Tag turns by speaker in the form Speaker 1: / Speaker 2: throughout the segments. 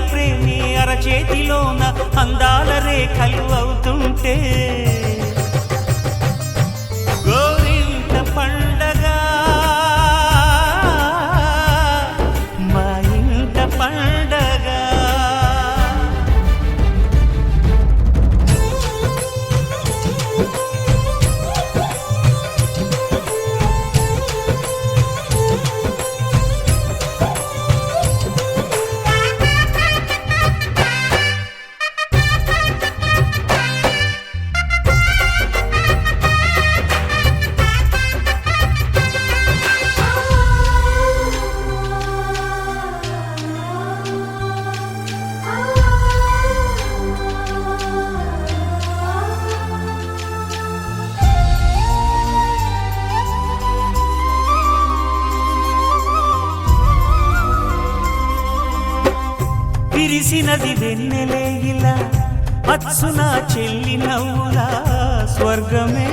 Speaker 1: ప్రేమి అరచేతిలోన అందాల రేఖలు అవుతుంటే విరిసినది వెన్నెలే ఇలా. అచ్చున చెల్లి నవ్వులా స్వర్గమే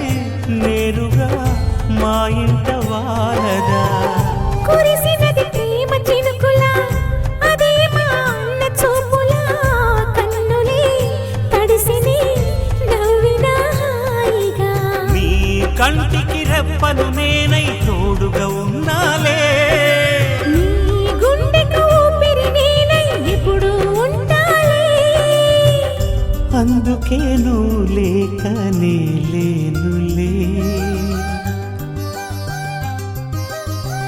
Speaker 1: నేరుగా మా ఇంట వారదా.
Speaker 2: కురిసినది ప్రేమ చినుకులా అదే మా అన్న చూపులా కన్నులే తడిసిని నవ్విన హాయిగా.
Speaker 1: నీ కంటికి రెప్పలు నేనై తోడుగా ఉన్నాలే. అందుకే నువ్వు లేక లేనులే.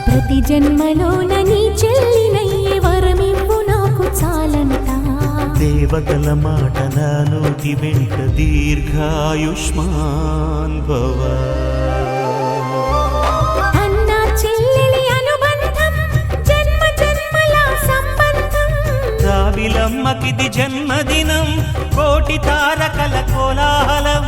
Speaker 2: ప్రతి జన్మలోన నీ చెల్లినయ్యే వరమివ్వు నాకు చాలంటా.
Speaker 1: దేవతల మాట నా నోటి వెంట దీర్ఘాయుష్మాన్ భవ.
Speaker 2: అమ్మకిది జన్మదినం కోటి
Speaker 1: తారకల కోలాహలం.